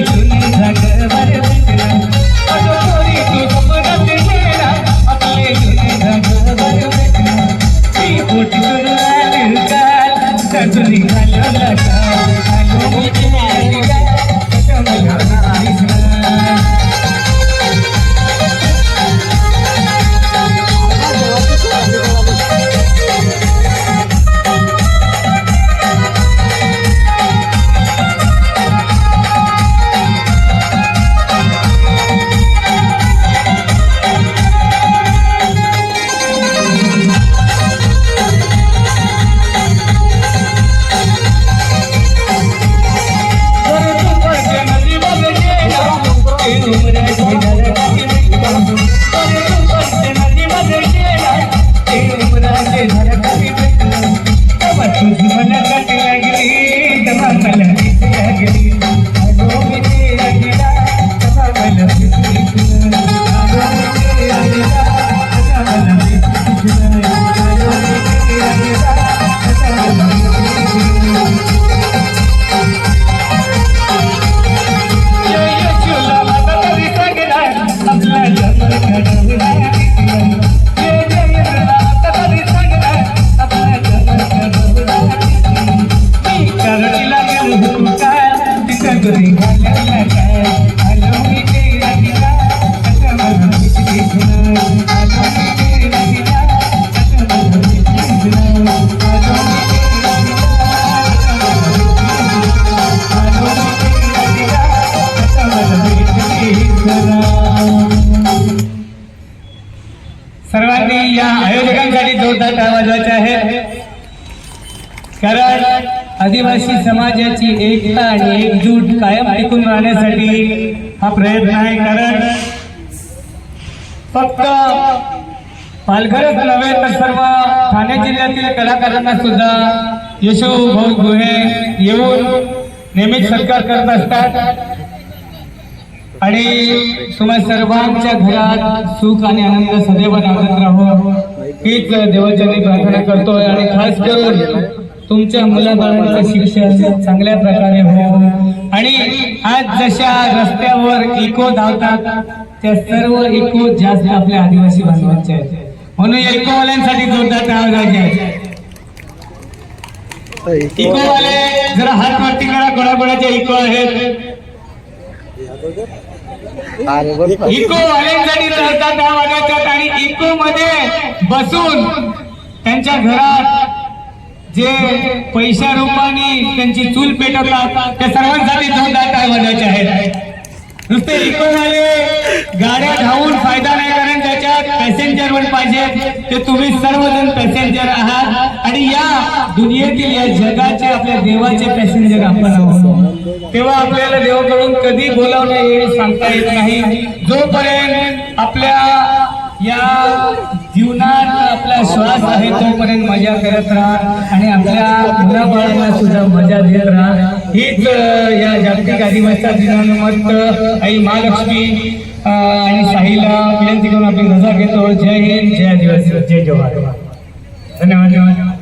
ঝুলে ঝাগর सर्वांनी या आयोजकांसाठी जोरदार वाजवायचे आहे कारण आदिवासी समाजाची एकता आणि एकजूट कायम टिकून राहण्यासाठी हा प्रयत्न आहे. कारण फक्त पालघरच नव्हे तर सर्व ठाणे जिल्ह्यातील कलाकारांना सुद्धा यशो भाऊ गुहे येऊन नेहमीच सत्कार करत असतात. आणि तुम्हा सर्वांच्या घरात सुख आणि आनंद सदैव नांदत राहो. हीच देवाचरणी प्रार्थना करतोय आणि खास करून तुमच्या मुलाबाळांचं शिक्षण चांगल्या प्रकारे हो आणि आज जशा रस्त्यावर इको धावतात त्या सर्व इको जास्त आपल्या आदिवासी बांधवांच्या आहेत. म्हणून या इकोवाल्यांसाठी जोरदार टाळ आहे इकोवाले जरा हात वरती करा कोणाकोणाच्या इको आहेत. इको वाल्यांसाठी त्या आणि इको मध्ये बसून त्यांच्या घरात जे पैशा रूपाने त्यांची चूल पेटवतात त्या सर्वांसाठी जोरदार काय वाजवायचे आहेत. नुसते इको झाले गाड्या धावून फायदा नाही कारण त्याच्यात पॅसेंजर पण पाहिजे. ते तुम्ही सर्वजण पॅसेंजर आहात. आणि या दुनियेतील या जगाचे आपल्या देवाचे पॅसेंजर आपण आहोत. तेव्हा आपल्याला देवाकडून कधी बोलावणं येईल सांगता येत नाही. जोपर्यंत आपल्या या जीवनात आपला श्वास आहे तोपर्यंत मजा करत राहा आणि आपल्या मुलाबाळांना सुद्धा मजा देत राहा. हीच या जागतिक आदिवासी दिनानिमित्त आई महालक्ष्मी आणि साईला विनंती करून आपली रजा घेतो. जय हिंद जय आदिवासी. जय जवाहर ಧನ್ಯವಾದ